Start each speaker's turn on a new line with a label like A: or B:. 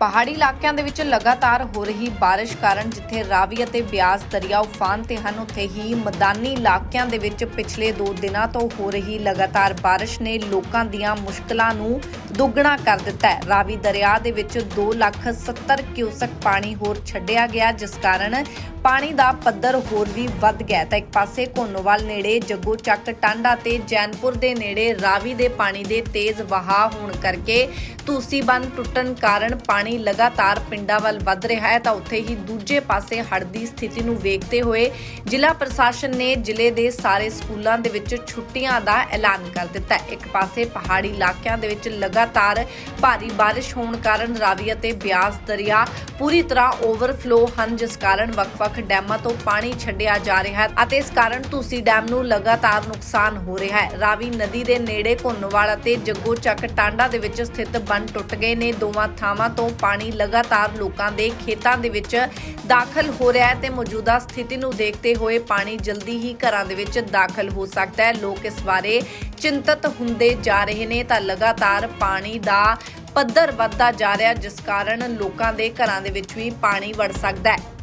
A: ਪਹਾੜੀ ਇਲਾਕਿਆਂ ਦੇ ਵਿੱਚ ਲਗਾਤਾਰ ਹੋ ਰਹੀ ਬਾਰਿਸ਼ ਕਾਰਨ ਜਿੱਥੇ ਰਾਵੀ ਅਤੇ ਬਿਆਸ ਦਰਿਆ ਉਫਾਨ ਤੇ ਹਨ ਉੱਥੇ ਹੀ ਮੈਦਾਨੀ ਇਲਾਕਿਆਂ ਦੇ ਵਿੱਚ ਪਿਛਲੇ 2 ਦਿਨਾਂ ਤੋਂ ਹੋ ਰਹੀ ਲਗਾਤਾਰ ਬਾਰਿਸ਼ ਨੇ ਲੋਕਾਂ ਦੀਆਂ ਮੁਸ਼ਕਲਾਂ ਨੂੰ ਦੁੱਗਣਾ ਕਰ ਦਿੱਤਾ ਹੈ। ਰਾਵੀ ਦਰਿਆ ਦੇ ਵਿੱਚ 2,70 ਕਿਊਸਕ ਪਾਣੀ ਹੋਰ ਛੱਡਿਆ ਗਿਆ ਜਿਸ ਕਾਰਨ ਪਾਣੀ ਦਾ ਪੱਧਰ ਹੋਰ ਵੀ ਵੱਧ ਗਿਆ ਤਾਂ ਇੱਕ ਪਾਸੇ ਘੋਨੋਵਾਲ ਨੇੜੇ ਜੱਗੋ ਚੱਕ ਟਾਂਡਾ ਤੇ ਜੈਨਪੁਰ ਦੇ ਨੇੜੇ ਰਾਵੀ ਦੇ ਪਾਣੀ ਦੇ ਤੇਜ਼ ਵਹਾਅ ਹੋਣ ਕਰਕੇ ਧੂਸੀ ਬੰਨ ਟੁੱਟਣ ਕਾਰਨ ਪਾਣੀ ਪਾਣੀ ਲਗਾਤਾਰ ਪਿੰਡਾਂ ਵੱਲ ਵੱਧ ਰਿਹਾ ਹੈ ਤਾਂ ਉੱਥੇ ਹੀ ਦੂਜੇ ਪਾਸੇ ਹੜ੍ਹ ਦੀ ਸਥਿਤੀ ਨੂੰ ਵੇਖਦੇ ਹੋਏ ਜ਼ਿਲ੍ਹਾ ਪ੍ਰਸ਼ਾਸਨ ਨੇ ਜ਼ਿਲ੍ਹੇ ਦੇ ਸਾਰੇ ਸਕੂਲਾਂ ਦੇ ਵਿੱਚ ਛੁੱਟੀਆਂ ਦਾ ਐਲਾਨ ਕਰ ਦਿੱਤਾ ਹੈ। ਇੱਕ ਪਾਸੇ ਪਹਾੜੀ ਇਲਾਕਿਆਂ ਦੇ ਵਿੱਚ ਲਗਾਤਾਰ ਭਾਰੀ ਬਾਰਿਸ਼ ਹੋਣ ਕਾਰਨ ਰਾਵੀ ਅਤੇ ਬਿਆਸ ਦਰਿਆ ਪੂਰੀ ਤਰ੍ਹਾਂ ਓਵਰਫਲੋ ਹਨ, ਜਿਸ ਕਾਰਨ ਵੱਖ-ਵੱਖ ਡੈਮਾਂ ਤੋਂ ਪਾਣੀ ਛੱਡਿਆ ਜਾ ਰਿਹਾ ਹੈ ਅਤੇ ਇਸ ਕਾਰਨ ਤੁਸੀਂ ਡੈਮ ਨੂੰ ਲਗਾਤਾਰ ਨੁਕਸਾਨ ਹੋ ਰਿਹਾ ਹੈ। ਰਾਵੀ ਨਦੀ ਦੇ ਨੇੜੇ ਘੁੰਨਵਾਲ ਅਤੇ ਜੱਗੋ ਚੱਕ ਟਾਂਡਾ ਦੇ ਵਿੱਚ ਸਥਿਤ ਬੰਨ ਟੁੱਟ ਗਏ ਨੇ। ਦੋਵਾਂ ਥਾਵਾਂ ਤੋਂ ਪਾਣੀ ਲਗਾਤਾਰ ਲੋਕਾਂ ਦੇ ਖੇਤਾਂ ਦੇ ਵਿੱਚ ਦਾਖਲ ਹੋ ਰਿਹਾ ਹੈ ਤੇ ਮੌਜੂਦਾ ਸਥਿਤੀ ਨੂੰ ਦੇਖਦੇ ਹੋਏ ਪਾਣੀ ਜਲਦੀ ਹੀ ਘਰਾਂ ਦੇ ਵਿੱਚ ਦਾਖਲ ਹੋ ਸਕਦਾ ਹੈ। ਲੋਕ ਇਸ ਬਾਰੇ ਚਿੰਤਤ ਹੁੰਦੇ ਜਾ ਰਹੇ ਨੇ ਤਾਂ ਲਗਾਤਾਰ ਪਾਣੀ ਦਾ ਪੱਧਰ ਵੱਧਦਾ ਜਾ ਰਿਹਾ ਜਿਸ ਕਾਰਨ ਲੋਕਾਂ ਦੇ ਘਰਾਂ ਦੇ ਵਿੱਚ ਵੀ ਪਾਣੀ ਵੜ ਸਕਦਾ ਹੈ।